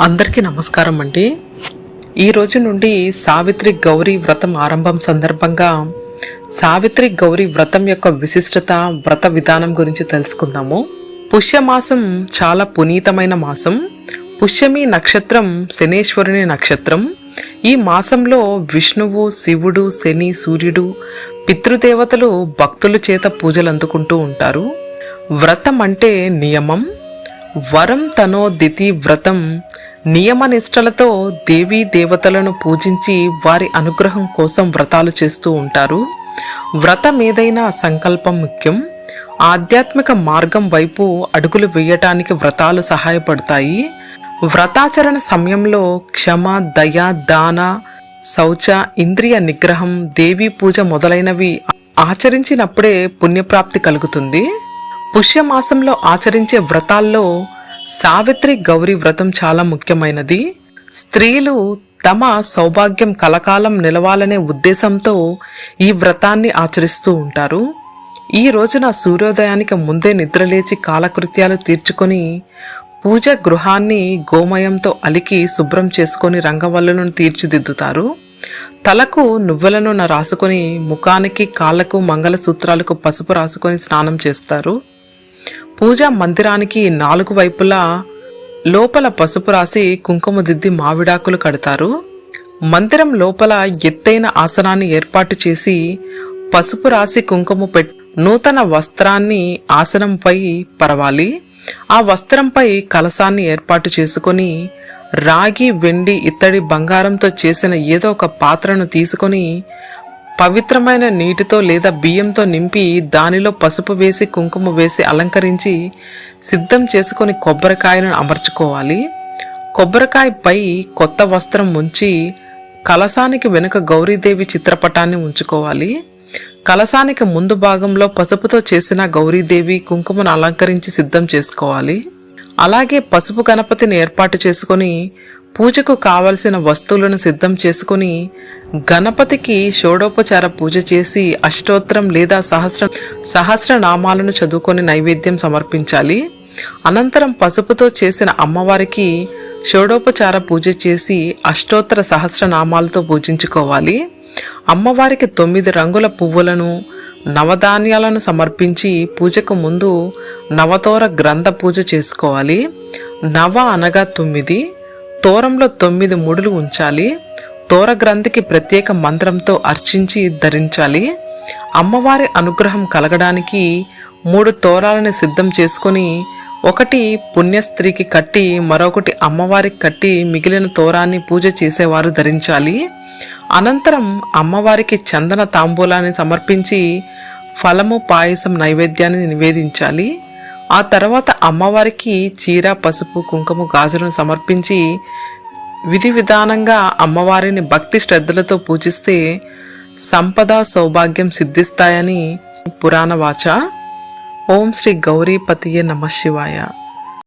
అందరికీ నమస్కారం అండి. ఈ రోజు నుండి సావిత్రి గౌరీ వ్రతం ఆరంభం సందర్భంగా సావిత్రి గౌరీ వ్రతం యొక్క విశిష్టత వ్రత విధానం గురించి తెలుసుకుందాము. పుష్యమాసం చాలా పునీతమైన మాసం. పుష్యమి నక్షత్రం శనేశ్వరుని నక్షత్రం. ఈ మాసంలో విష్ణువు శివుడు శని సూర్యుడు పితృదేవతలు భక్తుల చేత పూజలు అందుకుంటూ ఉంటారు. వ్రతం అంటే నియమం. వరం తనోదితి వ్రతం నియమనిష్టలతో దేవీ దేవతలను పూజించి వారి అనుగ్రహం కోసం వ్రతాలు చేస్తూ ఉంటారు. వ్రతం ఏదైనా సంకల్పం ముఖ్యం. ఆధ్యాత్మిక మార్గం వైపు అడుగులు వేయటానికి వ్రతాలు సహాయపడతాయి. వ్రతాచరణ సమయంలో క్షమ దయ దాన శౌచ ఇంద్రియ నిగ్రహం దేవీ పూజ మొదలైనవి ఆచరించినప్పుడే పుణ్యప్రాప్తి కలుగుతుంది. పుష్యమాసంలో ఆచరించే వ్రతాల్లో సావిత్రి గౌరీ వ్రతం చాలా ముఖ్యమైనది. స్త్రీలు తమ సౌభాగ్యం కలకాలం నిలవాలనే ఉద్దేశంతో ఈ వ్రతాన్ని ఆచరిస్తూ ఉంటారు. ఈ రోజున సూర్యోదయానికి ముందే నిద్రలేచి కాలకృత్యాలు తీర్చుకొని పూజ గృహాన్ని గోమయంతో అలికి శుభ్రం చేసుకొని రంగవల్లులను తీర్చిదిద్దుతారు. తలకు నువ్వుల నూనె రాసుకొని ముఖానికి కాళ్ళకు మంగళసూత్రాలకు పసుపు రాసుకొని స్నానం చేస్తారు. పూజా మందిరానికి నాలుగు వైపులా లోపల పసుపు రాసి కుంకుమ దిద్ది మావిడాకులు కడతారు. మందిరం లోపల ఎత్తైన ఆసనాన్ని ఏర్పాటు చేసి పసుపు రాసి కుంకుమ పెట్ నూతన వస్త్రాన్ని ఆసనంపై పరవాలి. ఆ వస్త్రంపై కలసాన్ని ఏర్పాటు చేసుకొని రాగి వెండి ఇత్తడి బంగారంతో చేసిన ఏదో ఒక పాత్రను తీసుకొని పవిత్రమైన నీటితో లేదా బియ్యంతో నింపి దానిలో పసుపు వేసి కుంకుమ వేసి అలంకరించి సిద్ధం చేసుకొని కొబ్బరికాయను అమర్చుకోవాలి. కొబ్బరికాయ పై కొత్త వస్త్రం ఉంచి కలసానికి వెనుక గౌరీదేవి చిత్రపటాన్ని ఉంచుకోవాలి. కలసానికి ముందు భాగంలో పసుపుతో చేసిన గౌరీదేవి కుంకుమను అలంకరించి సిద్ధం చేసుకోవాలి. అలాగే పసుపు గణపతిని ఏర్పాటు చేసుకొని పూజకు కావలసిన వస్తువులను సిద్ధం చేసుకుని గణపతికి షోడోపచార పూజ చేసి అష్టోత్తరం లేదా సహస్ర సహస్రనామాలను చదువుకొని నైవేద్యం సమర్పించాలి. అనంతరం పసుపుతో చేసిన అమ్మవారికి షోడోపచార పూజ చేసి అష్టోత్తర సహస్రనామాలతో పూజించుకోవాలి. అమ్మవారికి తొమ్మిది రంగుల పువ్వులను నవధాన్యాలను సమర్పించి పూజకు ముందు నవతోర గ్రంథ పూజ చేసుకోవాలి. నవ అనగా తొమ్మిది తోరంలో తొమ్మిది ముడులు ఉంచాలి. తోర గ్రంథికి ప్రత్యేక మంత్రంతో అర్చించి ధరించాలి. అమ్మవారి అనుగ్రహం కలగడానికి మూడు తోరాలను సిద్ధం చేసుకొని ఒకటి పుణ్యస్త్రీకి కట్టి మరొకటి అమ్మవారికి కట్టి మిగిలిన తోరాన్ని పూజ చేసేవారు ధరించాలి. అనంతరం అమ్మవారికి చందన తాంబూలాన్ని సమర్పించి ఫలము పాయసం నైవేద్యాన్ని నివేదించాలి. ఆ తర్వాత అమ్మవారికి చీర పసుపు కుంకుమ గాజులను సమర్పించి విధి విధానంగా అమ్మవారిని భక్తి శ్రద్ధలతో పూజిస్తే సంపద సౌభాగ్యం సిద్ధిస్తాయని పురాణ వాచ. ఓం శ్రీ గౌరీపతియే నమ శివాయ.